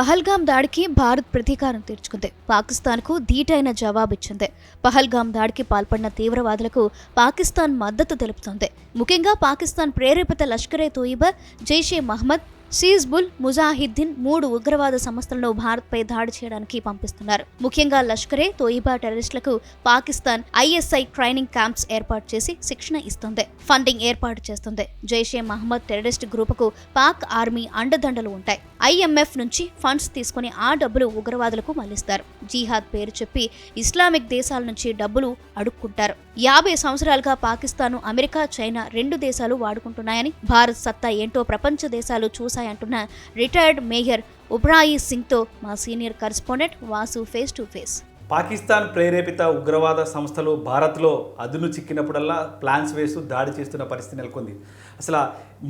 పహల్గాం దాడికి భారత్ ప్రతీకారం తీర్చుకుంది. పాకిస్తాన్కు ధీటైన జవాబిచ్చింది. పహల్గాం దాడికి పాల్పడిన తీవ్రవాదులకు పాకిస్తాన్ మద్దతు తెలుపుతోంది. ముఖ్యంగా పాకిస్తాన్ ప్రేరేపిత లష్కరే తోయిబా జైషే మహ్మద్ సీజ్బుల్ ముజాహిద్దీన్ మూడు ఉగ్రవాద సంస్థలను భారత్పై దాడి చేయడానికి పంపిస్తున్నారు. ముఖ్యంగా లష్కరే తోయిబా టెర్రరిస్టులకు పాకిస్తాన్ ఐఎస్ఐ ట్రైనింగ్ క్యాంప్స్ ఏర్పాటు చేసి శిక్షణ ఇస్తుంది. ఫండింగ్ ఏర్పాటు చేస్తుంది. జైషే మహమ్మద్ టెర్రరిస్ట్ గ్రూపుకు పాక్ ఆర్మీ అండదండలు ఉంటాయి. ఐఎంఎఫ్ నుంచి ఫండ్స్ తీసుకుని ఆ డబ్బులు ఉగ్రవాదులకు మళ్ళిస్తారు. జీహాద్ పేరు చెప్పి ఇస్లామిక్ దేశాల నుంచి డబ్బులు అడుక్కుంటారు. యాభై సంవత్సరాలుగా పాకిస్తాన్ అమెరికా చైనా రెండు దేశాలు వాడుకుంటున్నాయని భారత్ సత్తా ఏంటో ప్రపంచ దేశాలు చూశాయంటున్న రిటైర్డ్ మేయర్ ఉబ్రాయి సింగ్తో మా senior correspondent Vasu face to face. Pakistan ప్రేరేపిత ఉగ్రవాద సంస్థలు భారత్లో అదును చిక్కినప్పుడల్లా ప్లాన్స్ వేస్తూ దాడి చేస్తున్న పరిస్థితి నెలకొంది. అసలు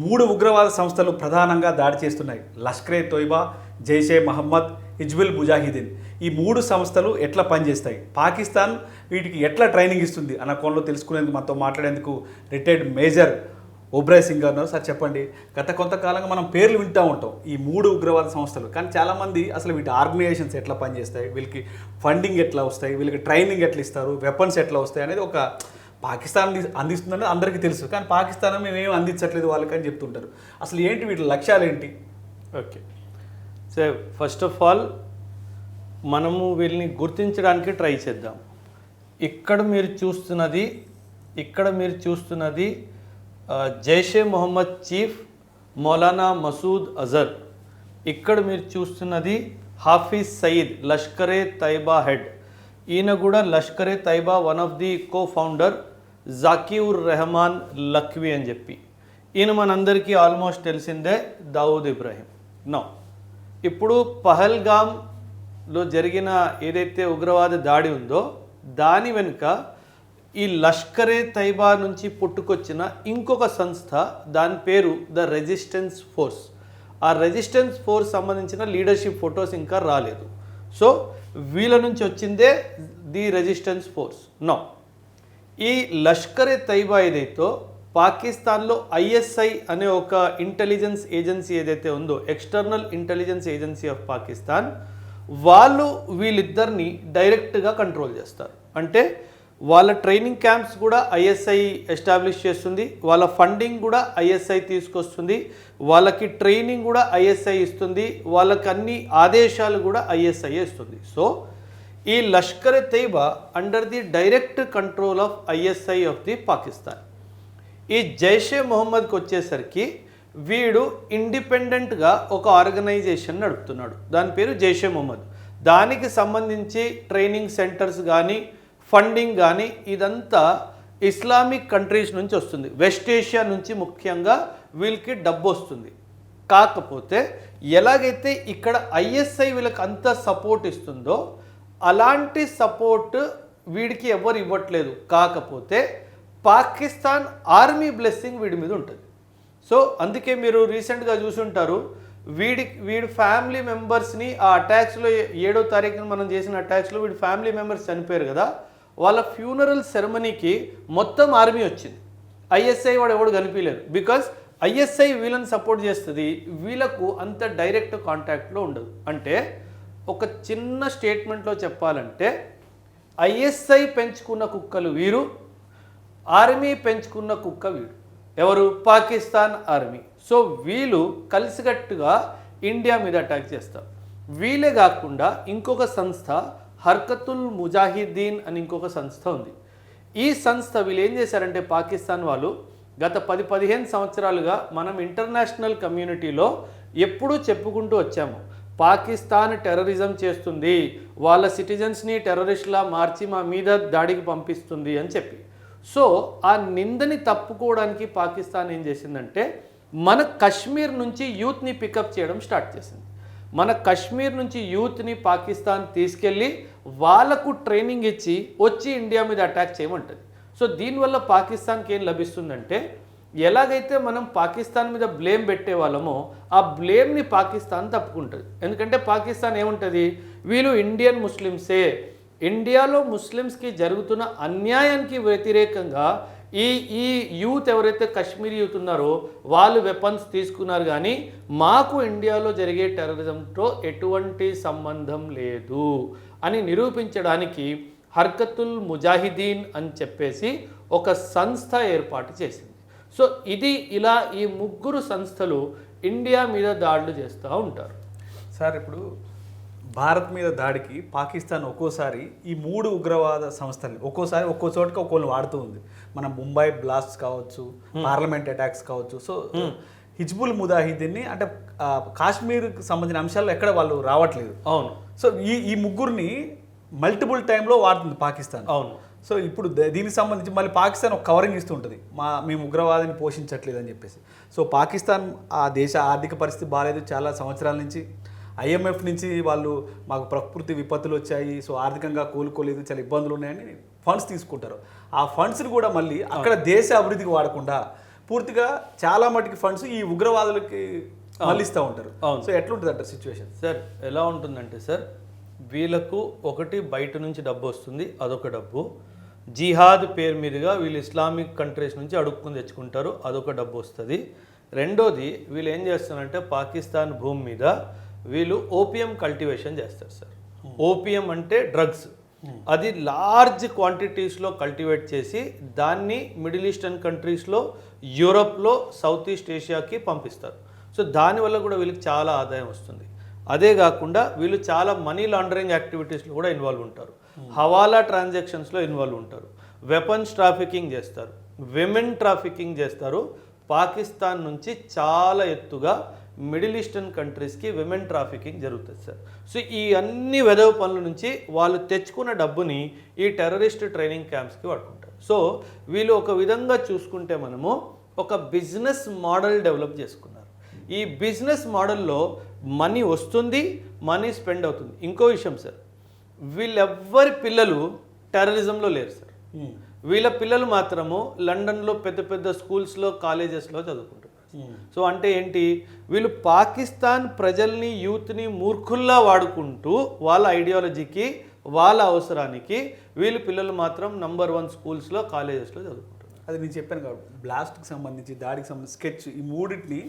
మూడు ఉగ్రవాద సంస్థలు ప్రధానంగా దాడి చేస్తున్నాయి. లష్కరే తోయిబా జైషే మహమ్మద్ హిజ్బుల్ ముజాహిదీన్. ఈ మూడు సంస్థలు ఎట్లా పనిచేస్తాయి? పాకిస్తాన్ వీటికి ఎట్లా ట్రైనింగ్ ఇస్తుంది? అన్న కోణంలో తెలుసుకునేందుకు మనతో మాట్లాడేందుకు రిటైర్డ్ మేజర్ ఒబ్రాయ్ సింగ్ గారు సార్ చెప్పండి. గత కొంతకాలంగా మనం పేర్లు వింటూ ఉంటాం ఈ మూడు ఉగ్రవాద సంస్థలు. కానీ చాలామంది అసలు వీటి ఆర్గనైజేషన్స్ ఎట్లా పనిచేస్తాయి? వీళ్ళకి ఫండింగ్ ఎట్లా వస్తాయి? వీళ్ళకి ట్రైనింగ్ ఎట్లా ఇస్తారు? వెపన్స్ ఎట్లా వస్తాయి? అనేది ఒక పాకిస్తాన్ అందిస్తుందని అందరికీ తెలుసు. కానీ పాకిస్తాన్ మేమేం అందించట్లేదు వాళ్ళకి అని చెప్తుంటారు. అసలు ఏంటి వీటి లక్ష్యాలు ఏంటి? Okay. So first of all మనము వీళ్ళని గుర్తించడానికి ట్రై చేద్దాం. ఇక్కడ మీరు చూస్తున్నది ఇక్కడ మీరు చూస్తున్నది జైషే మొహమ్మద్ చీఫ్ మౌలానా మసూద్ అజర్. ఇక్కడ మీరు చూస్తున్నది హాఫీజ్ సయీద్ లష్కరే తైబా హెడ్. ఈయన కూడా Lashkar e Taiba one of the co founder Zakiur Rehman Lakhvi అని చెప్పి. ఈయన మనందరికీ ఆల్మోస్ట్ తెలిసిందే దావూద్ ఇబ్రాహీం. నో ఇప్పుడు పహల్గామ్లో జరిగిన ఏదైతే ఉగ్రవాద దాడి ఉందో దాని వెనుక ఈ లష్కరే తైబా నుంచి పుట్టుకొచ్చిన ఇంకొక సంస్థ దాని పేరు ద రెసిస్టెన్స్ ఫోర్స్. ఆ రెసిస్టెన్స్ ఫోర్స్ సంబంధించిన లీడర్షిప్ ఫొటోస్ ఇంకా రాలేదు. సో వీళ్ళ నుంచి వచ్చిందే ది రెసిస్టెన్స్ ఫోర్స్. నో. ఈ లష్కర్ తైబా ఏదైతే పాకిస్తాన్లో ఐఎస్ఐ అనే ఒక ఇంటెలిజెన్స్ ఏజెన్సీ ఏదైతే ఉందో external intelligence agency of Pakistan వాళ్ళు వీళ్ళిద్దరిని డైరెక్ట్గా కంట్రోల్ చేస్తారు. అంటే వాళ్ళ ట్రైనింగ్ క్యాంప్స్ కూడా ఐఎస్ఐ ఎస్టాబ్లిష్ చేస్తుంది. వాళ్ళ ఫండింగ్ కూడా ఐఎస్ఐ తీసుకొస్తుంది. వాళ్ళకి ట్రైనింగ్ కూడా ఐఎస్ఐ ఇస్తుంది. వాళ్ళకి అన్ని ఆదేశాలు కూడా ఐఎస్ఐ ఇస్తుంది. సో ఈ Lashkar e Taiba under the direct control of ISI of the Pakistan ఈ జైషే మొహమ్మద్కి వచ్చేసరికి వీడు ఇండిపెండెంట్గా ఒక ఆర్గనైజేషన్ నడుపుతున్నాడు. దాని పేరు జైషే మొహమ్మద్. దానికి సంబంధించి ట్రైనింగ్ సెంటర్స్ కానీ ఫండింగ్ కానీ ఇదంతా ఇస్లామిక్ కంట్రీస్ నుంచి వస్తుంది. వెస్ట్ ఏషియా నుంచి ముఖ్యంగా వీళ్ళకి డబ్బు వస్తుంది. కాకపోతే ఎలాగైతే ఇక్కడ ఐఎస్ఐ వీళ్ళకి అంత సపోర్ట్ ఇస్తుందో అలాంటి సపోర్ట్ వీడికి ఎవరు ఇవ్వట్లేదు. కాకపోతే పాకిస్తాన్ ఆర్మీ బ్లెస్సింగ్ వీడి మీద ఉంటుంది. సో అందుకే మీరు రీసెంట్గా చూసుంటారు వీడి వీడి ఫ్యామిలీ మెంబర్స్ని ఆ అటాక్స్లో ఏడో తారీఖున మనం చేసిన అటాక్స్లో వీడి ఫ్యామిలీ మెంబర్స్ చనిపోయారు కదా వాళ్ళ ఫ్యూనరల్ సెరమనీకి మొత్తం ఆర్మీ వచ్చింది. ఐఎస్ఐ వాడు ఎవడు కనిపించలేదు. బికాస్ ఐఎస్ఐ వీళ్ళని సపోర్ట్ చేస్తుంది వీళ్ళకు అంత డైరెక్ట్ కాంటాక్ట్లో ఉండదు. అంటే ఒక చిన్న స్టేట్మెంట్లో చెప్పాలంటే ఐఎస్ఐ పెంచుకున్న కుక్కలు వీరు ఆర్మీ పెంచుకున్న కుక్క వీడు ఎవరు? పాకిస్తాన్ ఆర్మీ సో వీళ్ళు కలిసికట్టుగా ఇండియా మీద అటాక్ చేస్తారు. వీలే కాకుండా ఇంకొక సంస్థ హర్కతుల్ ముజాహిద్దీన్ అని ఇంకొక సంస్థ ఉంది. ఈ సంస్థ వీళ్ళు ఏం చేశారంటే పాకిస్తాన్ వాళ్ళు గత పది పదిహేను సంవత్సరాలుగా మనం ఇంటర్నేషనల్ కమ్యూనిటీలో ఎప్పుడూ చెప్పుకుంటూ వచ్చాము. పాకిస్తాన్ టెర్రరిజం చేస్తుంది వాళ్ళ సిటిజన్స్ని టెర్రరిస్ట్లా మార్చి మా మీద దాడికి పంపిస్తుంది అని చెప్పి. సో ఆ నిందని తప్పుకోవడానికి పాకిస్తాన్ ఏం చేసిందంటే మన కశ్మీర్ నుంచి యూత్ని పికప్ చేయడం స్టార్ట్ చేసింది. మన కశ్మీర్ నుంచి యూత్ని పాకిస్తాన్ తీసుకెళ్ళి వాళ్ళకు ట్రైనింగ్ ఇచ్చి వచ్చి ఇండియా మీద అటాక్ చేయమంటుంది. సో దీనివల్ల పాకిస్తాన్కి ఏం లభిస్తుందంటే ఎలాగైతే మనం పాకిస్తాన్ మీద బ్లేమ్ పెట్టే వాళ్ళమో ఆ బ్లేమ్ని పాకిస్తాన్ తప్పుకుంటుంది. ఎందుకంటే పాకిస్తాన్ ఏముంటుంది? వీళ్ళు ఇండియన్ ముస్లిమ్సే. ఇండియాలో ముస్లిమ్స్కి జరుగుతున్న అన్యాయానికి వ్యతిరేకంగా ఈ ఈ యూత్ ఎవరైతే కశ్మీరీ యూత్ ఉన్నారో వాళ్ళు వెపన్స్ తీసుకున్నారు కానీ మాకు ఇండియాలో జరిగే టెర్రరిజంతో ఎటువంటి సంబంధం లేదు అని నిరూపించడానికి హర్కతుల్ ముజాహిదీన్ అని చెప్పేసి ఒక సంస్థ ఏర్పాటు చేసింది. సో ఇది ఇలా ఈ ముగ్గురు సంస్థలు ఇండియా మీద దాడులు చేస్తూ ఉంటారు. సార్ ఇప్పుడు భారత్ మీద దాడికి పాకిస్తాన్ ఒక్కోసారి ఈ మూడు ఉగ్రవాద సంస్థల్ని ఒక్కోసారి ఒక్కో చోటకి ఒక్కోళ్ళు వాడుతూ ఉంది. మన ముంబై బ్లాస్ట్ కావచ్చు పార్లమెంట్ అటాక్స్ కావచ్చు. సో హిజ్బుల్ ముదాహిద్దీన్ని అంటే కాశ్మీర్కి సంబంధించిన అంశాల్లో ఎక్కడ వాళ్ళు రావట్లేదు. అవును. సో ఈ ఈ ముగ్గురిని మల్టిపుల్ టైంలో వాడుతుంది పాకిస్తాన్. అవును. సో ఇప్పుడు ద- దీనికి సంబంధించి మళ్ళీ పాకిస్తాన్ ఒక కవరింగ్ ఇస్తూ ఉంటుంది. మా మేము ఉగ్రవాదాన్ని పోషించట్లేదు అని చెప్పేసి. సో పాకిస్తాన్ ఆ దేశ ఆర్థిక పరిస్థితి బాగాలేదు చాలా సంవత్సరాల నుంచి ఐఎంఎఫ్ నుంచి వాళ్ళు మాకు ప్రకృతి విపత్తులు వచ్చాయి సో ఆర్థికంగా కోలుకోలేదు చాలా ఇబ్బందులు ఉన్నాయని ఫండ్స్ తీసుకుంటారు. ఆ ఫండ్స్ని కూడా మళ్ళీ అక్కడ దేశ అభివృద్ధికి వాడకుండా పూర్తిగా చాలా మటుకి ఫండ్స్ ఈ ఉగ్రవాదులకి మళ్ళిస్తూ ఉంటారు. అవును. సో ఎట్లుంటుంది అంటారు సిచ్యువేషన్? సార్ ఎలా ఉంటుందంటే సార్ వీళ్ళకు ఒకటి బయట నుంచి డబ్బు వస్తుంది అదొక డబ్బు. జిహాద్ పేరు మీదుగా వీళ్ళు ఇస్లామిక్ కంట్రీస్ నుంచి అడుక్కుని తెచ్చుకుంటారు అదొక డబ్బు వస్తుంది. రెండోది వీళ్ళు ఏం చేస్తారంటే పాకిస్తాన్ భూమి మీద వీళ్ళు ఓపియం కల్టివేషన్ చేస్తారు సార్. ఓపియం అంటే డ్రగ్స్. అది లార్జ్ క్వాంటిటీస్లో కల్టివేట్ చేసి దాన్ని మిడిల్ ఈస్టర్న్ కంట్రీస్లో యూరోప్లో సౌత్ ఈస్ట్ ఏషియాకి పంపిస్తారు. సో దానివల్ల కూడా వీళ్ళకి చాలా ఆదాయం వస్తుంది. అదే కాకుండా వీళ్ళు చాలా మనీ లాండరింగ్ యాక్టివిటీస్లో కూడా ఇన్వాల్వ్ ఉంటారు. హవాలా ట్రాన్సాక్షన్స్లో ఇన్వాల్వ్ ఉంటారు. వెపన్స్ ట్రాఫికింగ్ చేస్తారు. విమెన్ ట్రాఫికింగ్ చేస్తారు. పాకిస్తాన్ నుంచి చాలా ఎత్తుగా మిడిల్ ఈస్టర్న్ కంట్రీస్కి విమెన్ ట్రాఫికింగ్ జరుగుతుంది సార్. సో ఈ అన్ని వెదవ పనుల నుంచి వాళ్ళు తెచ్చుకున్న డబ్బుని ఈ టెర్రరిస్ట్ ట్రైనింగ్ క్యాంప్స్కి వాడుకుంటారు. సో వీళ్ళు ఒక విధంగా చూసుకుంటే మనము ఒక బిజినెస్ మోడల్ డెవలప్ చేసుకున్నారు. ఈ బిజినెస్ మోడల్లో మనీ వస్తుంది మనీ స్పెండ్ అవుతుంది. ఇంకో విషయం సార్ వీళ్ళెవ్వరి పిల్లలు టెర్రరిజంలో లేరు సార్. వీళ్ళ పిల్లలు మాత్రము లండన్లో పెద్ద పెద్ద స్కూల్స్లో కాలేజెస్లో చదువుకుంటున్నారు సో అంటే ఏంటి? వీళ్ళు పాకిస్తాన్ ప్రజల్ని యూత్ని మూర్ఖుల్లా వాడుకుంటూ వాళ్ళ ఐడియాలజీకి వాళ్ళ అవసరానికి వీళ్ళు పిల్లలు మాత్రం నంబర్ వన్ స్కూల్స్లో కాలేజెస్లో చదువుకుంటారు అది నేను చెప్పాను కాబట్టి బ్లాస్ట్కి సంబంధించి దాడికి సంబంధించి స్కెచ్ ఈ మూడింటిని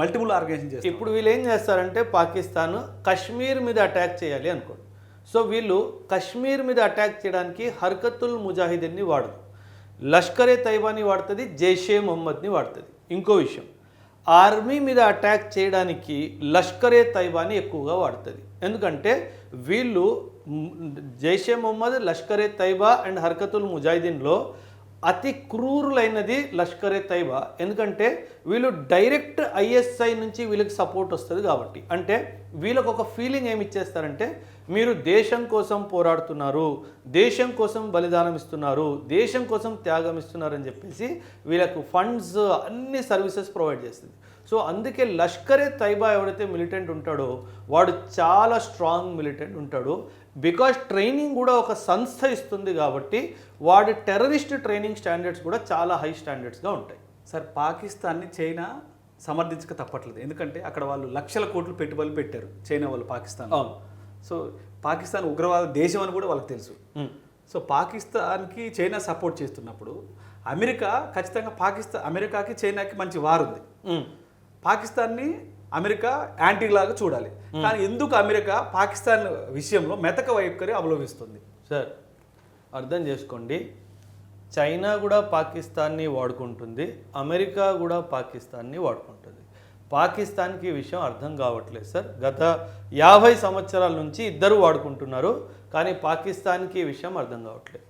మల్టిపుల్ ఆర్గనైజేషన్ చేస్తారు ఇప్పుడు వీళ్ళు ఏం చేస్తారంటే పాకిస్తాన్ కశ్మీర్ మీద అటాక్ చేయాలి అనుకోండి. సో వీళ్ళు కశ్మీర్ మీద అటాక్ చేయడానికి హర్కతుల్ ముజాహిదీన్ని వాడదు లష్కరే తైబాని వాడుతుంది జైషే మొహమ్మద్ని వాడుతుంది. ఇంకో విషయం. ఆర్మీ మీద అటాక్ చేయడానికి లష్కరే తైబాని ఎక్కువగా వాడుతుంది. ఎందుకంటే వీళ్ళు జైషే మొహమ్మద్ లష్కరే తైబా అండ్ హర్కతుల్ ముజాహిదీన్లో అతి క్రూరులైనది లష్కరే తైబా. ఎందుకంటే వీళ్ళు డైరెక్ట్ ఐఎస్ఐ నుంచి వీళ్ళకి సపోర్ట్ వస్తుంది కాబట్టి. అంటే వీళ్ళకు ఒక ఫీలింగ్ ఏమి ఇచ్చేస్తారంటే మీరు దేశం కోసం పోరాడుతున్నారు దేశం కోసం బలిదానం ఇస్తున్నారు దేశం కోసం త్యాగం ఇస్తున్నారు అని చెప్పేసి వీళ్ళకు ఫండ్స్ అన్ని సర్వీసెస్ ప్రొవైడ్ చేస్తుంది. సో అందుకే లష్కరే తైబా ఎవరైతే మిలిటెంట్ ఉంటాడో వాడు చాలా స్ట్రాంగ్ మిలిటెంట్ ఉంటాడు. బికాజ్ ట్రైనింగ్ కూడా ఒక సంస్థ ఇస్తుంది కాబట్టి వాడి టెర్రరిస్ట్ ట్రైనింగ్ స్టాండర్డ్స్ కూడా చాలా హై స్టాండర్డ్స్గా ఉంటాయి సార్ పాకిస్తాన్ని చైనా సమర్థించక తప్పట్లేదు ఎందుకంటే అక్కడ వాళ్ళు లక్షల కోట్లు పెట్టుబడులు పెట్టారు చైనా వాళ్ళు పాకిస్తాన్ అవును. సో పాకిస్తాన్ ఉగ్రవాద దేశం అని కూడా వాళ్ళకి తెలుసు. సో పాకిస్తాన్కి చైనా సపోర్ట్ చేస్తున్నప్పుడు అమెరికా ఖచ్చితంగా పాకిస్తాన్ అమెరికాకి చైనాకి మంచి వార్ ఉంది. పాకిస్తాన్ని అమెరికా యాంటీ లాగా చూడాలి కానీ ఎందుకు అమెరికా పాకిస్తాన్ విషయంలో మెతక వైఖరి అవలంబిస్తుంది సార్ అర్థం చేసుకోండి. చైనా కూడా పాకిస్తాన్ని వాడుకుంటుంది. అమెరికా కూడా పాకిస్తాన్ని వాడుకుంటుంది. పాకిస్తాన్కి ఈ విషయం అర్థం కావట్లేదు సార్. గత యాభై సంవత్సరాల నుంచి ఇద్దరు వాడుకుంటున్నారు కానీ పాకిస్తాన్కి ఈ విషయం అర్థం కావట్లేదు.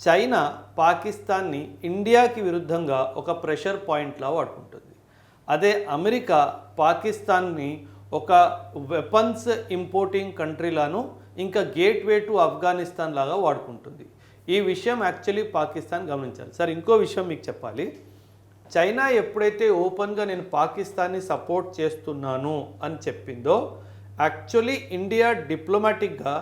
చైనా పాకిస్తాన్ని ఇండియాకి విరుద్ధంగా ఒక ప్రెషర్ పాయింట్లా వాడుకుంటుంది. అదే అమెరికా పాకిస్తాన్ని ఒక వెపన్స్ ఇంపోర్టింగ్ కంట్రీలాను ఇంకా గేట్వే టు ఆఫ్ఘనిస్తాన్ లాగా వాడుకుంటుంది. ఈ విషయం యాక్చువల్లీ పాకిస్తాన్ గమనించాలి. సార్ ఇంకో విషయం మీకు చెప్పాలి. చైనా ఎప్పుడైతే ఓపెన్గా నేను పాకిస్తాన్ని సపోర్ట్ చేస్తున్నాను అని చెప్పిందో యాక్చువల్లీ ఇండియా డిప్లొమాటిక్గా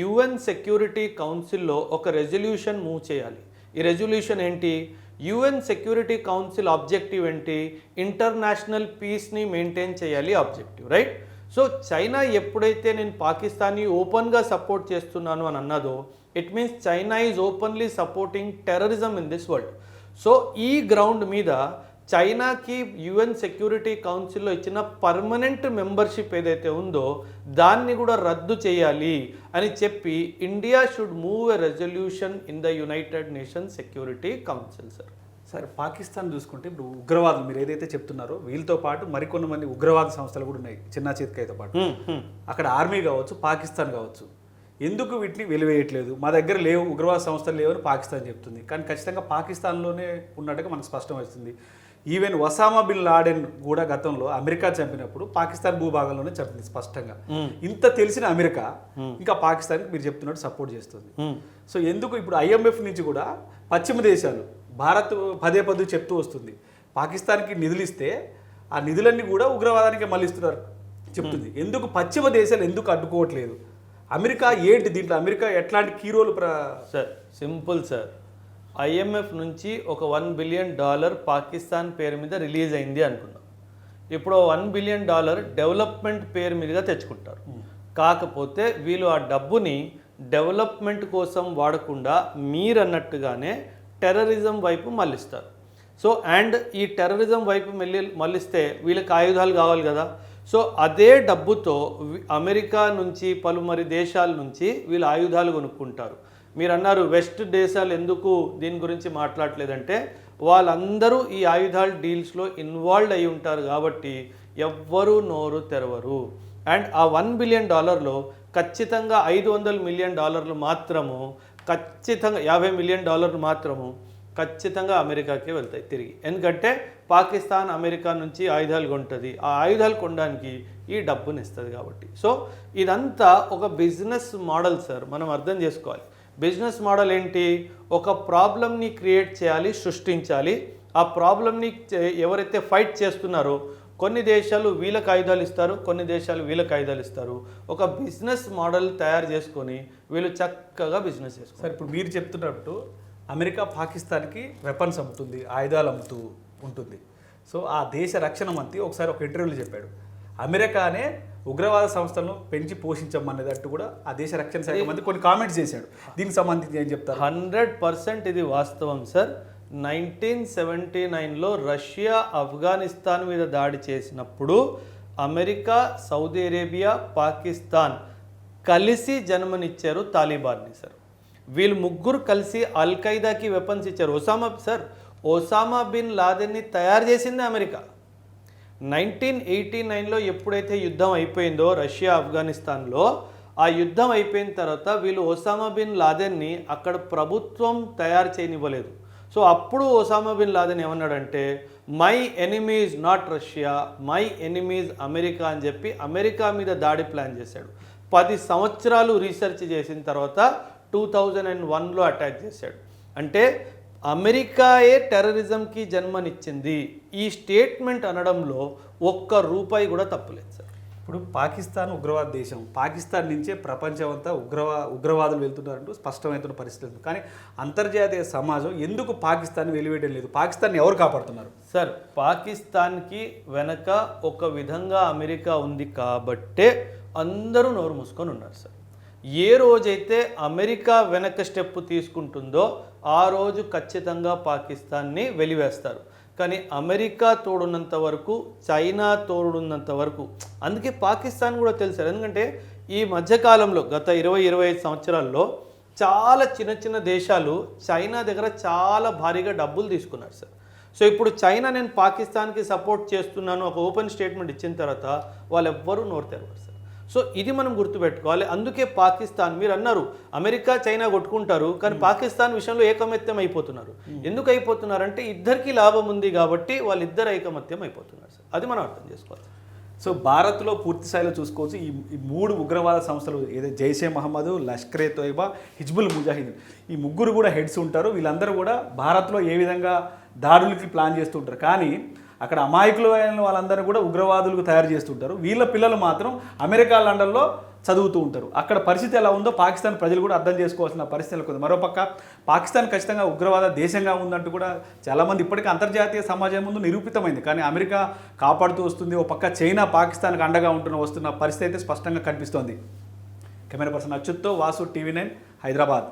యుఎన్ సెక్యూరిటీ కౌన్సిల్లో ఒక రెజల్యూషన్ మూవ్ చేయాలి. ఈ రెజల్యూషన్ ఏంటి? యుఎన్ సెక్యూరిటీ కౌన్సిల్ ఆబ్జెక్టివ్ ఏంటి? ఇంటర్నేషనల్ పీస్ని మెయింటైన్ చేయాలి ఆబ్జెక్టివ్ రైట్? సో చైనా ఎప్పుడైతే నేను పాకిస్తాన్ని ఓపెన్గా సపోర్ట్ చేస్తున్నాను అని అన్నదో it means China is openly supporting terrorism in this world so ఈ గ్రౌండ్ మీద చైనాకి యుఎన్ సెక్యూరిటీ కౌన్సిల్లో ఇచ్చిన పర్మనెంట్ మెంబర్షిప్ ఏదైతే ఉందో దాన్ని కూడా రద్దు చేయాలి అని చెప్పి India should move a resolution in the United Nation security council sir. సరే పాకిస్తాన్ చూసుకుంటే ఇప్పుడు ఉగ్రవాదులు మీరు ఏదైతే చెప్తున్నారో వీళ్ళతో పాటు మరికొన్ని మంది ఉగ్రవాద సంస్థలు కూడా ఉన్నాయి చిన్న చేతికైతో పాటు. అక్కడ ఆర్మీ కావచ్చు పాకిస్తాన్ కావచ్చు. ఎందుకు వీటిని వెలివేయట్లేదు? మా దగ్గర లేవు ఉగ్రవాద సంస్థలు లేవని పాకిస్తాన్ చెప్తుంది. కానీ ఖచ్చితంగా పాకిస్తాన్లోనే ఉన్నట్టుగా మనకు స్పష్టం అవుతుంది ఈవెన్ ఒసామా బిన్ లాడెన్ కూడా గతంలో అమెరికా చంపినప్పుడు పాకిస్తాన్ భూభాగంలోనే చంపింది స్పష్టంగా. ఇంత తెలిసిన అమెరికా ఇంకా పాకిస్తాన్కి మీరు చెప్తున్నట్టు సపోర్ట్ చేస్తుంది. సో ఎందుకు ఇప్పుడు ఐఎంఎఫ్ నుంచి కూడా పశ్చిమ దేశాలు భారత్ పదే పదే చెప్తూ వస్తుంది. పాకిస్తాన్కి నిధులు ఇస్తే ఆ నిధులన్నీ కూడా ఉగ్రవాదానికి మళ్ళిస్తున్నారు చెప్తుంది. ఎందుకు పశ్చిమ దేశాలు ఎందుకు అడ్డుకోవట్లేదు? అమెరికా ఏంటి దీంట్లో? అమెరికా ఎట్లాంటి కీ రోల్ ప్ర సార్ సింపుల్ సార్. ఐఎంఎఫ్ నుంచి ఒక వన్ బిలియన్ డాలర్ పాకిస్తాన్ పేరు మీద రిలీజ్ అయింది అనుకుందాం ఇప్పుడు వన్ బిలియన్ డాలర్ డెవలప్మెంట్ పేరు మీదుగా తెచ్చుకుంటారు. కాకపోతే వీళ్ళు ఆ డబ్బుని డెవలప్మెంట్ కోసం వాడకుండా మీరన్నట్టుగానే టెర్రరిజం వైపు మళ్ళిస్తారు. సో అండ్ ఈ టెర్రరిజం వైపు మళ్ళీ మళ్ళిస్తే వీళ్ళకి ఆయుధాలు కావాలి కదా. సో అదే డబ్బుతో అమెరికా నుంచి పలుమరి దేశాల నుంచి వీళ్ళు ఆయుధాలు కొనుక్కుంటారు. మీరు అన్నారు వెస్ట్ దేశాలు ఎందుకు దీని గురించి మాట్లాడలేదంటే వాళ్ళందరూ ఈ ఆయుధాల డీల్స్లో ఇన్వాల్వ్ అయి ఉంటారు కాబట్టి ఎవ్వరూ నోరు తెరవరు. అండ్ ఆ వన్ బిలియన్ డాలర్లో ఖచ్చితంగా ఐదు వందల మిలియన్ డాలర్లు మాత్రము ఖచ్చితంగా యాభై మిలియన్ డాలర్లు మాత్రము ఖచ్చితంగా అమెరికాకే వెళ్తాయి తిరిగి. ఎందుకంటే పాకిస్తాన్ అమెరికా నుంచి ఆయుధాలు కొంటుంది. ఆ ఆయుధాలు కొనడానికి ఈ డబ్బుని ఇస్తుంది కాబట్టి. సో ఇదంతా ఒక బిజినెస్ మోడల్ సార్. మనం అర్థం చేసుకోవాలి. బిజినెస్ మోడల్ ఏంటి? ఒక ప్రాబ్లమ్ని క్రియేట్ చేయాలి సృష్టించాలి. ఆ ప్రాబ్లమ్ని ఎవరైతే ఫైట్ చేస్తున్నారో కొన్ని దేశాలు వీళ్ళకి ఆయుధాలు ఇస్తారు కొన్ని దేశాలు వీళ్ళకి ఆయుధాలు ఇస్తారు. ఒక బిజినెస్ మోడల్ తయారు చేసుకొని వీళ్ళు చక్కగా బిజినెస్ చేస్తారు సార్ ఇప్పుడు మీరు చెప్తున్నట్టు అమెరికా పాకిస్తాన్కి వెపన్స్ అమ్ముతుంది ఆయుధాలు అమ్ముతూ ఉంటుంది. సో ఆ దేశ రక్షణ మంత్రి ఒకసారి ఒక ఇంటర్వ్యూలో చెప్పాడు. అమెరికానే ఉగ్రవాద సంస్థలను పెంచి పోషించమనేటట్టు కూడా ఆ దేశ రక్షణ శాఖ మంత్రి కొన్ని కామెంట్స్ చేశాడు. దీనికి సంబంధించి ఏం చెప్తారు? హండ్రెడ్ పర్సెంట్ ఇది వాస్తవం సార్. నైన్టీన్ సెవెంటీ నైన్లో రష్యా ఆఫ్ఘనిస్తాన్ మీద దాడి చేసినప్పుడు అమెరికా సౌదీ అరేబియా పాకిస్తాన్ కలిసి జన్మనిచ్చారు తాలిబాన్ని సార్. వీళ్ళు ముగ్గురు కలిసి అల్ ఖైదాకి వెపన్స్ ఇచ్చారు. ఒసామా సార్ ఒసామా బిన్ లాదెన్ని తయారు చేసింది అమెరికా. నైన్టీన్ ఎయిటీ నైన్లో ఎప్పుడైతే యుద్ధం అయిపోయిందో రష్యా ఆఫ్ఘనిస్తాన్లో ఆ యుద్ధం అయిపోయిన తర్వాత వీళ్ళు ఒసామా బిన్ లాదెన్ని అక్కడ ప్రభుత్వం తయారు చేయనివ్వలేదు. సో అప్పుడు ఒసామా బిన్ లాదెన్ ఏమన్నాడంటే my enemies not Russia my enemies America అని చెప్పి అమెరికా మీద దాడి ప్లాన్ చేశాడు. పది సంవత్సరాలు రీసెర్చ్ చేసిన తర్వాత టూ థౌజండ్ అండ్ వన్లో అటాక్ చేశాడు. అంటే అమెరికాయే టెర్రరిజంకి జన్మనిచ్చింది. ఈ స్టేట్మెంట్ అనడంలో ఒక్క రూపాయి కూడా తప్పులేదు సార్. ఇప్పుడు పాకిస్తాన్ ఉగ్రవాద దేశం. పాకిస్తాన్ నుంచే ప్రపంచం అంతా ఉగ్రవా ఉగ్రవాదులు వెళ్తున్నారంటూ స్పష్టమవుతున్న పరిస్థితి ఉంది. కానీ అంతర్జాతీయ సమాజం ఎందుకు పాకిస్తాన్ వెలివేయడం లేదు? పాకిస్తాన్ ఎవరు కాపాడుతున్నారు? సార్ పాకిస్తాన్కి వెనక ఒక విధంగా అమెరికా ఉంది కాబట్టే అందరూ నోరు మూసుకొని ఉన్నారు సార్. ఏ రోజైతే అమెరికా వెనక స్టెప్ తీసుకుంటుందో ఆ రోజు ఖచ్చితంగా పాకిస్తాన్ని వెలివేస్తారు. కానీ అమెరికా తోడున్నంత వరకు చైనా తోడున్నంత వరకు అందుకే పాకిస్తాన్ కూడా తెలుసు. ఎందుకంటే ఈ మధ్యకాలంలో గత ఇరవై ఇరవై ఐదు సంవత్సరాల్లో చాలా చిన్న చిన్న దేశాలు చైనా దగ్గర చాలా భారీగా డబ్బులు తీసుకున్నారు సార్. సో ఇప్పుడు చైనా నేను పాకిస్తాన్కి సపోర్ట్ చేస్తున్నాను ఒక ఓపెన్ స్టేట్మెంట్ ఇచ్చిన తర్వాత వాళ్ళు ఎవ్వరూ నోరు తెరవరు సార్. సో ఇది మనం గుర్తుపెట్టుకోవాలి. అందుకే పాకిస్తాన్ మీరు అన్నారు అమెరికా చైనా కొట్టుకుంటారు కానీ పాకిస్తాన్ విషయంలో ఏకమత్యం అయిపోతున్నారు. ఎందుకు అయిపోతున్నారు అంటే ఇద్దరికి లాభం ఉంది కాబట్టి వాళ్ళిద్దరు ఐకమత్యం అయిపోతున్నారు సార్. అది మనం అర్థం చేసుకోవాలి. సో భారత్లో పూర్తి స్థాయిలో చూసుకోవచ్చు. ఈ ఈ మూడు ఉగ్రవాద సంస్థలు ఏదైతే జైషే మహమ్మద్ లష్కరే తోయిబా హిజ్బుల్ ముజాహిద్ ఈ ముగ్గురు కూడా హెడ్స్ ఉంటారు. వీళ్ళందరూ కూడా భారత్లో ఏ విధంగా దాడులకి ప్లాన్ చేస్తుంటారు కానీ అక్కడ అమాయకులు అయిన వాళ్ళందరూ కూడా ఉగ్రవాదులకు తయారు చేస్తుంటారు. వీళ్ళ పిల్లలు మాత్రం అమెరికా లండన్లో చదువుతూ ఉంటారు. అక్కడ పరిస్థితి ఎలా ఉందో పాకిస్తాన్ ప్రజలు కూడా అర్థం చేసుకోవాల్సిన పరిస్థితి నెలకొంది. మరోపక్క పాకిస్తాన్ ఖచ్చితంగా ఉగ్రవాద దేశంగా ఉందంటూ కూడా చాలామంది ఇప్పటికీ అంతర్జాతీయ సమాజం ముందు నిరూపితమైంది. కానీ అమెరికా కాపాడుతూ వస్తుంది. ఓ పక్క చైనా పాకిస్తాన్కి అండగా ఉంటున్న వస్తున్న పరిస్థితి అయితే స్పష్టంగా కనిపిస్తోంది. కెమెరా పర్సన్ అచ్యుత్తో వాసు టీవీ నైన్ హైదరాబాద్.